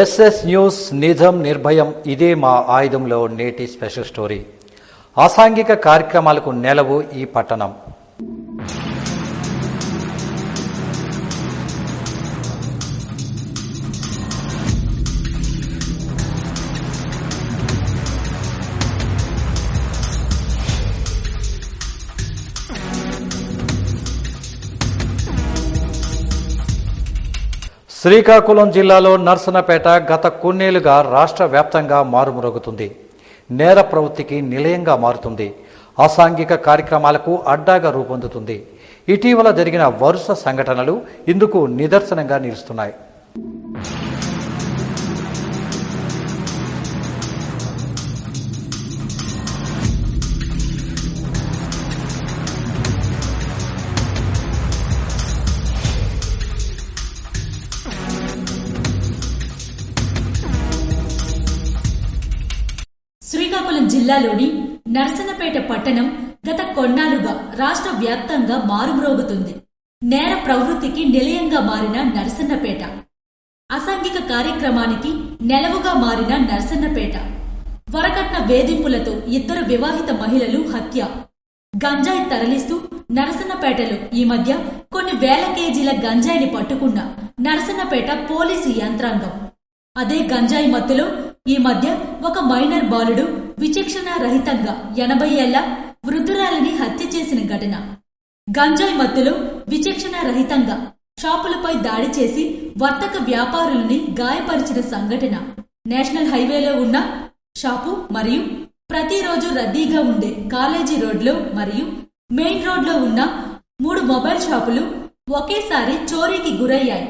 SS news నిజం నిర్భయం ఇదే మా ఆయుధంలో నేటి స్పెషల్ స్టోరీ. అసాంఘిక కార్యక్రమాలకు నెలవు ఈ పట్టణం. శ్రీకాకుళం జిల్లాలో నర్సనపేట గత కొన్నేళ్ళుగా రాష్ట్ర వ్యాప్తంగా మారుమ్రోగుతుంది. నేర ప్రవృత్తికి నిలయంగా మారుతుంది. అసాంఘిక కార్యక్రమాలకు అడ్డాగా రూపొందుతుంది. ఇటీవల జరిగిన వరుస సంఘటనలు ఇందుకు నిదర్శనంగా నిలుస్తున్నాయి. జిల్లాలోని నరసనపేట పట్టణం గత కొన్నాళ్ళుగా రాష్ట్ర వ్యాప్తంగా మారుమ్రోగుతుంది. నేర ప్రవృత్తికి నిలయంగా మారిన నరసన్నపేట. అసాంఘిక కార్యక్రమానికి నెలవుగా మారిన నరసన్నపేట. వరకట్న వేధింపులతో ఇద్దరు వివాహిత మహిళలు హత్య. గంజాయి తరలిస్తూ నరసన్నపేటలో ఈ మధ్య కొన్ని వేల కేజీల గంజాయిని పట్టుకున్న నరసన్నపేట పోలీసు యంత్రాంగం. అదే గంజాయి మత్తులో ఈ మధ్య ఒక మైనర్ బాలుడు విచక్షణ రహితంగా ఎనభై ఏళ్ళ వృద్ధురాలిని హత్య చేసిన ఘటన. గంజాయి మత్తులో విచక్షణ రహితంగా షాపులపై దాడి చేసి వర్తక వ్యాపారులని గాయపరిచిన సంఘటన. నేషనల్ హైవేలో ఉన్న షాపు మరియు ప్రతిరోజు రద్దీగా ఉండే కాలేజీ రోడ్లో మరియు మెయిన్ రోడ్లో ఉన్న మూడు మొబైల్ షాపులు ఒకేసారి చోరీకి గురయ్యాయి.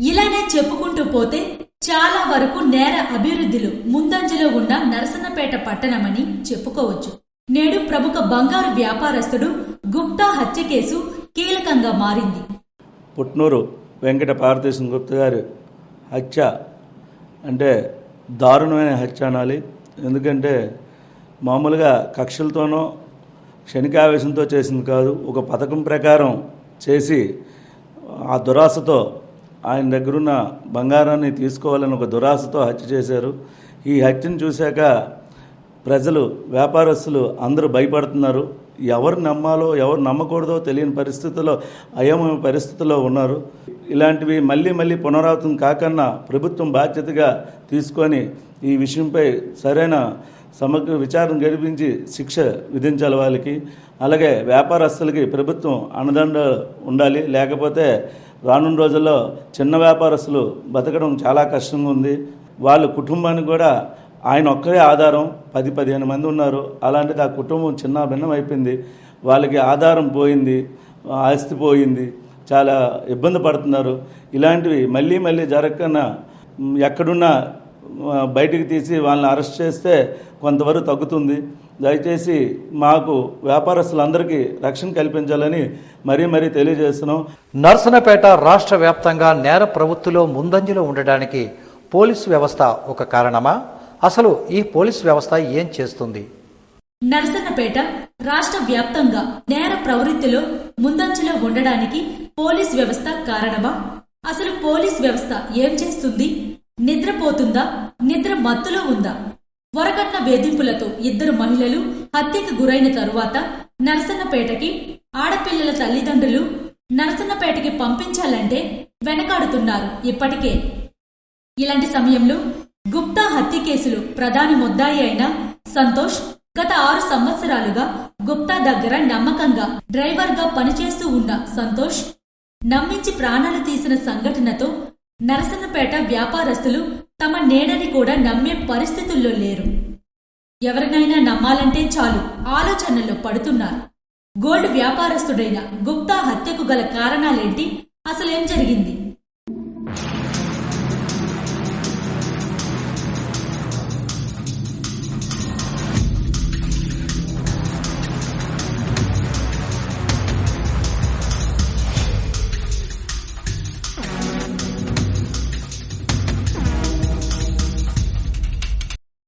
ఇలానే చెప్పుకుంటూ పోతే చాలా వరకు నేర అభివృద్ధిలో ముందంజలో ఉన్న నరసన్నపేట పట్టణమని చెప్పుకోవచ్చు. నేడు ప్రముఖ బంగారు వ్యాపారస్తుడు గుప్తా హత్య కేసు కీలకంగా మారింది. పుట్నూరు వెంకట భారతదేశం గుప్త గారి హత్య అంటే దారుణమైన హత్య అనాలి. ఎందుకంటే మామూలుగా కక్షలతోనో క్షణికావేశంతో చేసింది కాదు. ఒక పథకం ప్రకారం చేసి ఆ దురాశతో ఆయన దగ్గరున్న బంగారాన్ని తీసుకోవాలని ఒక దురాశతో హత్య చేశారు. ఈ హత్యను చూశాక ప్రజలు వ్యాపారస్తులు అందరూ భయపడుతున్నారు. ఎవరు నమ్మాలో ఎవరు నమ్మకూడదో తెలియని పరిస్థితుల్లో అయోమయ పరిస్థితుల్లో ఉన్నారు. ఇలాంటివి మళ్ళీ మళ్ళీ పునరావృతం కాకన్నా ప్రభుత్వం బాధ్యతగా తీసుకొని ఈ విషయంపై సరైన సమగ్ర విచారణ గడిపించి శిక్ష విధించాలి వాళ్ళకి. అలాగే వ్యాపారస్తులకి ప్రభుత్వం అన్నదండ ఉండాలి. లేకపోతే రానున్న రోజుల్లో చిన్న వ్యాపారస్తులు బతకడం చాలా కష్టంగా ఉంది. వాళ్ళ కుటుంబానికి కూడా ఆయన ఒక్కరే ఆధారం. పది పదిహేను మంది ఉన్నారు. అలాంటిది ఆ కుటుంబం చిన్న భిన్నం అయిపోయింది. వాళ్ళకి ఆధారం పోయింది. ఆస్తి పోయింది. చాలా ఇబ్బంది పడుతున్నారు. ఇలాంటివి మళ్ళీ మళ్ళీ జరగకన్నా ఎక్కడున్నా బయటికి తీసి వాళ్ళని అరెస్ట్ చేస్తే కొంతవరకు తగ్గుతుంది. దయచేసి మాకు వ్యాపారస్తులందరికీ రక్షణ కల్పించాలని మరీ మరీ తెలియజేస్తున్నాం. నర్సనపేట రాష్ట్ర వ్యాప్తంగా నేర ప్రవృత్తిలో ముందంజలో ఉండడానికి పోలీసు వ్యవస్థ ఒక కారణమా? అసలు ఈ పోలీసు వ్యవస్థ ఏం చేస్తుంది? నరసన్నపేట రాష్ట్ర వ్యాప్తంగా నేర ప్రవృత్తిలో ముందంజలో ఉండడానికి పోలీస్ వ్యవస్థ కారణమా? అసలు పోలీస్ వ్యవస్థ ఏం చేస్తుంది? నిద్రపోతుందా? నిద్ర మత్తులో ఉందా? వరకట్న వేధింపులతో ఇద్దరు మహిళలు హత్యకు గురైన తరువాత నరసన్నపేటకి ఆడపిల్లల తల్లిదండ్రులు నరసన్నపేటకి పంపించాలంటే వెనకాడుతున్నారు ఇప్పటికే. ఇలాంటి సమయంలో గుప్తా హత్య కేసులో ప్రధాని ముద్దాయి అయిన సంతోష్ గత ఆరు సంవత్సరాలుగా గుప్తా దగ్గర నమ్మకంగా డ్రైవర్గా పనిచేస్తూ ఉన్న సంతోష్ నమ్మించి ప్రాణాలు తీసిన సంఘటనతో నరసన్నపేట వ్యాపారస్తులు తమ నీడని కూడా నమ్మే పరిస్థితుల్లో లేరు. ఎవరినైనా నమ్మాలంటే చాలు ఆలోచనల్లో పడుతున్నారు. గోల్డ్ వ్యాపారస్తుడైన గుప్తా హత్యకు గల కారణాలేంటి? అసలేం జరిగింది?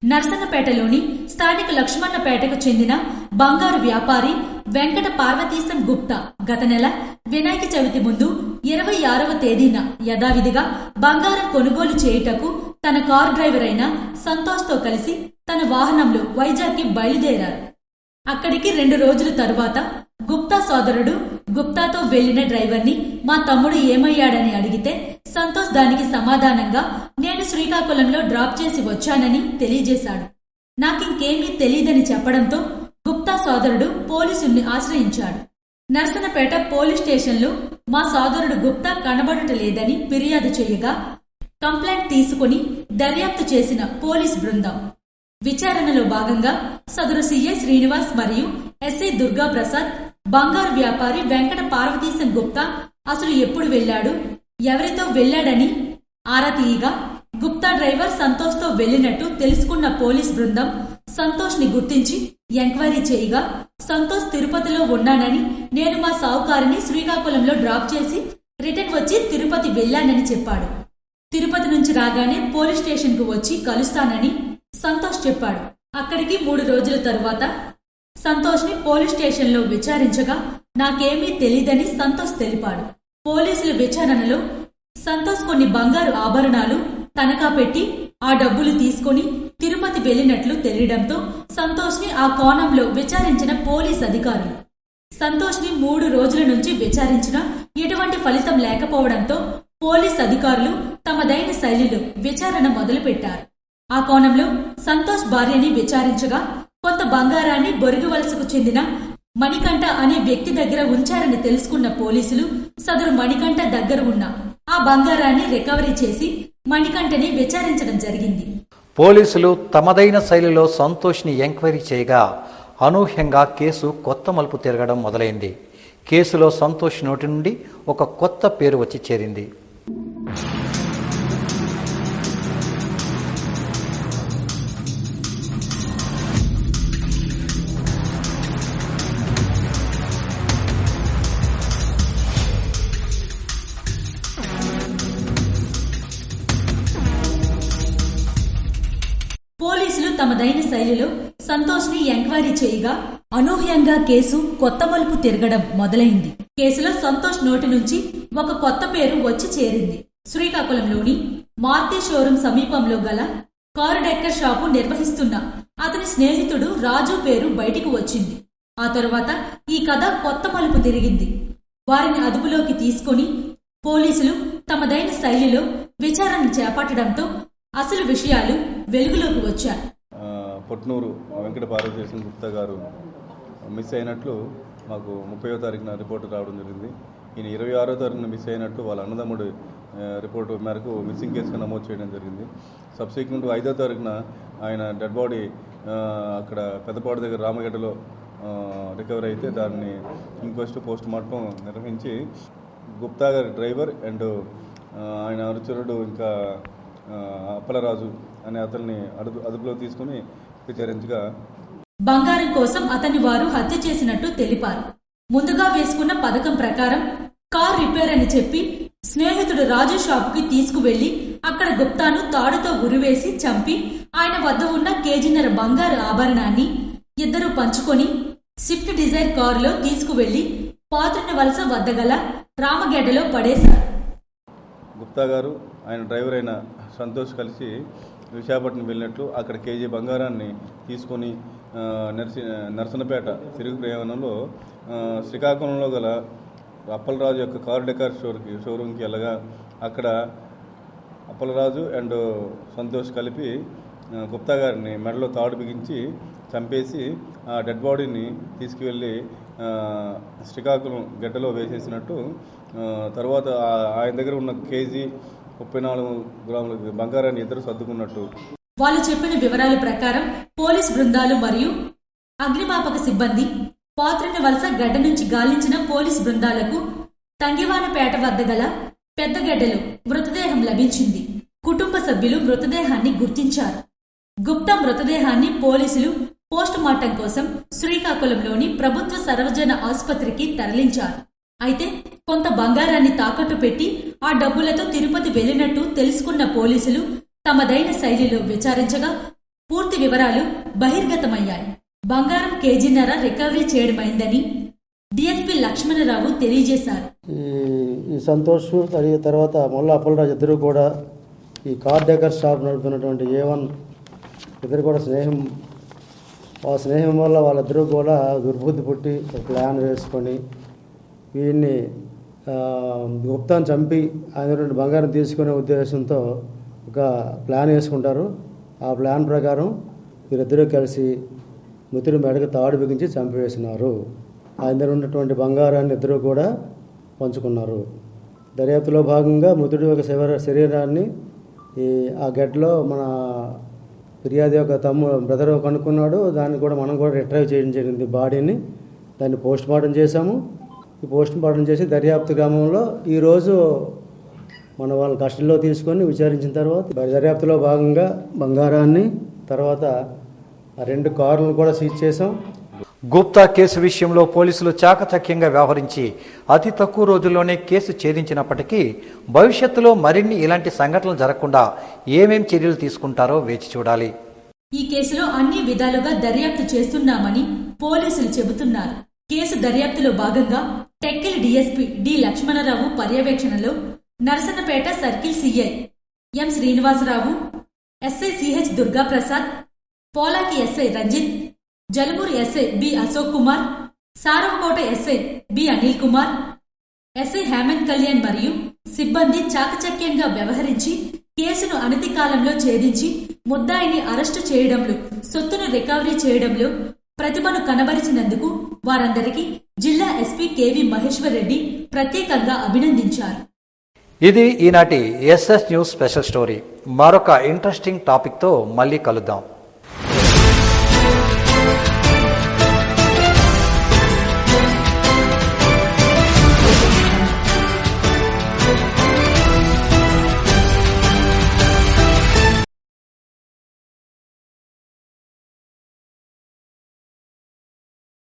నర్సన్నపేటలోని స్థానిక లక్ష్మణపేటకు చెందిన బంగారు వ్యాపారి వెంకట పార్వతీశం గుప్తా గత నెల వినాయక చవితి ముందు ఇరవై ఆరవ తేదీన యథావిధిగా బంగారం కొనుగోలు చేయుటకు తన కార్ డ్రైవర్ అయిన సంతోష్తో కలిసి తన వాహనంలో వైజాగ్కి బయలుదేరారు. అక్కడికి రెండు రోజుల తరువాత గుప్తా సోదరుడు గుప్తాతో వెళ్ళిన డ్రైవర్ని మా తమ్ముడు ఏమయ్యాడని అడిగితే సంతోష్ దానికి సమాధానంగా నేను శ్రీకాకుళంలో డ్రాప్ చేసి వచ్చానని తెలియజేశాడు. నాకింకేమీ తెలియదని చెప్పడంతో గుప్తా సోదరుడు పోలీసుల్ని ఆశ్రయించాడు. నర్సనపేట పోలీస్ స్టేషన్లో మా సోదరుడు గుప్తా కనబడట లేదని ఫిర్యాదు చేయగా కంప్లైంట్ తీసుకుని దర్యాప్తు చేసిన పోలీస్ బృందం. విచారణలో భాగంగా సదరు సీఏ శ్రీనివాస్ మరియు ఎస్ఐ దుర్గా ప్రసాద్ బంగారు వ్యాపారి వెంకట పార్వతీశం గుప్తా అసలు ఎప్పుడు వెళ్ళాడు ఎవరితో వెళ్ళాడని ఆరాతీయగా గుప్తా డ్రైవర్ సంతోష్తో వెళ్ళినట్టు తెలుసుకున్న పోలీస్ బృందం సంతోష్ని గుర్తించి ఎంక్వైరీ చేయగా సంతోష్ తిరుపతిలో ఉన్నానని నేను మా సావుకారిని శ్రీకాకుళంలో డ్రాప్ చేసి రిటర్న్ వచ్చి తిరుపతి వెళ్ళానని చెప్పాడు. తిరుపతి నుంచి రాగానే పోలీస్ స్టేషన్కు వచ్చి కలుస్తానని సంతోష్ చెప్పాడు. అక్కడికి మూడు రోజుల తరువాత సంతోష్ని పోలీస్ స్టేషన్లో విచారించగా నాకేమీ తెలీదని సంతోష్ తెలిపాడు. పోలీసుల విచారణలో సంతోష్ కొన్ని బంగారు ఆభరణాలు తనఖా పెట్టి ఆ డబ్బులు తీసుకుని తిరుపతి వెళ్ళినట్లు తెలియడంతో సంతోష్ని ఆ కోణంలో విచారించిన పోలీస్ అధికారులు. సంతోష్ని మూడు రోజుల నుంచి విచారించినా ఎటువంటి ఫలితం లేకపోవడంతో పోలీస్ అధికారులు తమదైన శైలిలో విచారణ మొదలుపెట్టారు. ఆ కోణంలో సంతోష్ భార్యని విచారించగా కొంత బంగారాన్ని బొరుగువలసకు చెందిన మణికంఠ అనే వ్యక్తి దగ్గర ఉంచారని తెలుసుకున్న పోలీసులు సదరు మణికంఠ దగ్గర ఉన్న ఆ బంగారాన్ని రికవరీ చేసి మణికంఠని విచారించడం జరిగింది. పోలీసులు తమదైన శైలిలో సంతోష్ని ఎంక్వైరీ చేయగా అనూహ్యంగా కేసు కొత్త మలుపు తిరగడం మొదలైంది. కేసులో సంతోష్ నోటి నుండి ఒక కొత్త పేరు వచ్చి చేరింది. శైలిలో సంతోష్ని ఎంక్వైరీ చేయగా అనూహ్యంగా కేసు కొత్త మలుపు తిరగడం మొదలైంది. కేసులో సంతోష్ నోటి నుంచి ఒక కొత్త పేరు వచ్చి చేరింది. శ్రీకాకుళంలోని మార్తి షోరూం సమీపంలో గల కారు డెక్కర్ షాపు నిర్వహిస్తున్న అతని స్నేహితుడు రాజు పేరు బయటికి వచ్చింది. ఆ తరువాత ఈ కథ కొత్త మలుపు తిరిగింది. వారిని అదుపులోకి తీసుకొని పోలీసులు తమదైన శైలిలో విచారణ చేపట్టడంతో అసలు విషయాలు వెలుగులోకి వచ్చాయి. పొట్నూరు వెంకట భారతదేశం గుప్తా గారు మిస్ అయినట్లు మాకు ముప్పైవ తారీఖున రిపోర్ట్ రావడం జరిగింది. ఈయన ఇరవై ఆరో తారీఖున మిస్ అయినట్టు వాళ్ళ అన్నదమ్ముడు రిపోర్టు మేరకు మిస్సింగ్ కేసుగా నమోదు చేయడం జరిగింది. సబ్సిక్వెంట్ ఐదో తారీఖున ఆయన డెడ్ బాడీ అక్కడ పెద్దపాడు దగ్గర రామగడ్డలో రికవర్ అయితే దాన్ని ఇంక్వెస్ట్ పోస్ట్ మార్టం నిర్వహించి గుప్తా గారి డ్రైవర్ అండ్ ఆయన అనుచరుడు ఇంకా అప్పలరాజు అనే అతన్ని అదుపు అదుపులో తీసుకుని విచారించగా బంగారం కోసం అతని వారు హత్య చేసినట్టు తెలిపారు. ముందుగా వేసుకున్న పథకం ప్రకారం కార్ రిపేర్ అని చెప్పి స్నేహితుడు రాజు షాపుకి తీసుకువెళ్ళి అక్కడ గుప్తాను తాడుతో ఉరివేసి చంపి ఆయన వద్ద ఉన్న కేజీన్నర బంగారు ఆభరణాన్ని ఇద్దరు పంచుకొని స్విఫ్ట్ డిజైర్ కారులో తీసుకువెళ్ళి పాత్రుని వలస వద్ద గల రామగెడ్డలో పడేశారు. గుప్తా గారు ఆయన డ్రైవర్ అయిన సంతోష్ కలిసి విశాఖపట్నం వెళ్ళినట్లు అక్కడ కేజీ బంగారాన్ని తీసుకొని నర్సి నర్సనపేట తిరుగు ప్రయాణంలో శ్రీకాకుళంలో గల అప్పలరాజు యొక్క కారు డెకార్ షోర్కి షోరూమ్కి వెళ్ళగా అక్కడ అప్పలరాజు అండ్ సంతోష్ కలిపి గుప్తా గారిని మెడలో తాడు బిగించి చంపేసి ఆ డెడ్ బాడీని తీసుకువెళ్ళి శ్రీకాకుళం గడ్డలో వేసేసినట్టు తర్వాత ఆయన దగ్గర ఉన్న కేజీ ముప్పై నాలుగు గ్రాముల బంగారాన్ని ఇద్దరు సర్దుకున్నట్టు. వాళ్ళు చెప్పిన వివరాల ప్రకారం పోలీస్ బృందాలు మరియు అగ్నిమాపక సిబ్బంది పాత్రుని వలస గడ్డ నుంచి గాలించిన పోలీస్ బృందాలకు తంగివానపేట వద్ద గల పెద్దగడ్డలో మృతదేహం లభించింది. కుటుంబ సభ్యులు మృతదేహాన్ని గుర్తించారు. గుప్త మృతదేహాన్ని పోలీసులు పోస్ట్ మార్టం కోసం శ్రీకాకుళంలోని ప్రభుత్వ సర్వజన ఆసుపత్రికి తరలించారు. అయితే కొంత బంగారాన్ని తాకట్టు పెట్టి ఆ డబ్బులతో తిరుపతి వెళ్ళినట్టు తెలుసుకున్న పోలీసులు తమదైన శైలిలో విచారించగా పూర్తి వివరాలు బహిర్గతమయ్యాయి. బంగారం కేజీన్నర రికవరీ చేయడమైందని డిఎస్పి లక్ష్మణరావు తెలియజేశారు. ఈ సంతోష్ తర్వాత మొల్ల అప్పలరాజు ఇద్దరు కూడా ఈ కార్ డెకర్ షాప్ నడుపుతున్నటువంటి ఏ వన్ ఇద్దరు కూడా స్నేహం ఆ స్నేహం వల్ల వాళ్ళిద్దరూ కూడా దుర్బుద్ధి పుట్టి ఒక ప్లాన్ వేసుకొని వీడిని గుప్తాన్ని చంపి ఆయన నుండి బంగారం తీసుకునే ఉద్దేశంతో ఒక ప్లాన్ వేసుకుంటారు. ఆ ప్లాన్ ప్రకారం వీరిద్దరూ కలిసి మృతుడి మెడకు తాడు బిగించి చంపివేసినారు. ఆయన దగ్గర ఉన్నటువంటి బంగారాన్ని ఇద్దరూ కూడా పంచుకున్నారు. దర్యాప్తులో భాగంగా మృతుడి యొక్క శరీరాన్ని ఈ ఆ గడ్డలో మన ఫిర్యాదు యొక్క తమ్ము బ్రదర్ కనుక్కున్నాడు దాన్ని కూడా మనం కూడా రిట్రైవ్ చేయడం జరిగింది బాడీని. దాన్ని పోస్ట్ మార్టం చేశాము. ఈ పోస్ట్ మార్టం చేసి దర్యాప్తు గ్రామంలో ఈరోజు మన వాళ్ళ కస్టడీలో తీసుకొని విచారించిన తర్వాత దర్యాప్తులో భాగంగా బంగారాన్ని తర్వాత ఆ రెండు కార్లను కూడా సీజ్ చేసాం గుప్తా కేసు విషయంలో పోలీసులు చాకచక్యంగా వ్యవహరించి అతి తక్కువ రోజుల్లోనే కేసు ఛేదించినప్పటికీ భవిష్యత్తులో మరిన్ని ఇలాంటి సంఘటనలు జరగకుండా ఏమేం చర్యలు తీసుకుంటారో వేచి చూడాలి. ఈ కేసులో అన్ని విధాలుగా దర్యాప్తు చేస్తున్నామని పోలీసులు చెబుతున్నారు. కేసు దర్యాప్తులో భాగంగా టెక్కిల్ డీఎస్పీ డి లక్ష్మణరావు పర్యవేక్షణలో Narasannapeta circle CI M Srinivasa Rao SI CH Durga Prasad Polaki SI Ranjith Jaluburu SI B Ashok Kumar Sarankota SI B Anil Kumar SI Hemanth Kalyan మరియు సిబ్బంది చాకచక్యంగా వ్యవహరించి కేసును అనతి కాలంలో ఛేదించి ముద్దాయిని అరెస్టు చేయడంలో సొత్తును రికవరీ చేయడంలో ప్రతిభను కనబరిచినందుకు వారందరికీ జిల్లా ఎస్పీ కెవి మహేశ్వర్ రెడ్డి ప్రత్యేకంగా అభినందించారు. ఇది ఈనాటి ఎస్ఎస్ న్యూస్ స్పెషల్ స్టోరీ. మరొక ఇంట్రెస్టింగ్ టాపిక్తో మళ్ళీ కలుద్దాం.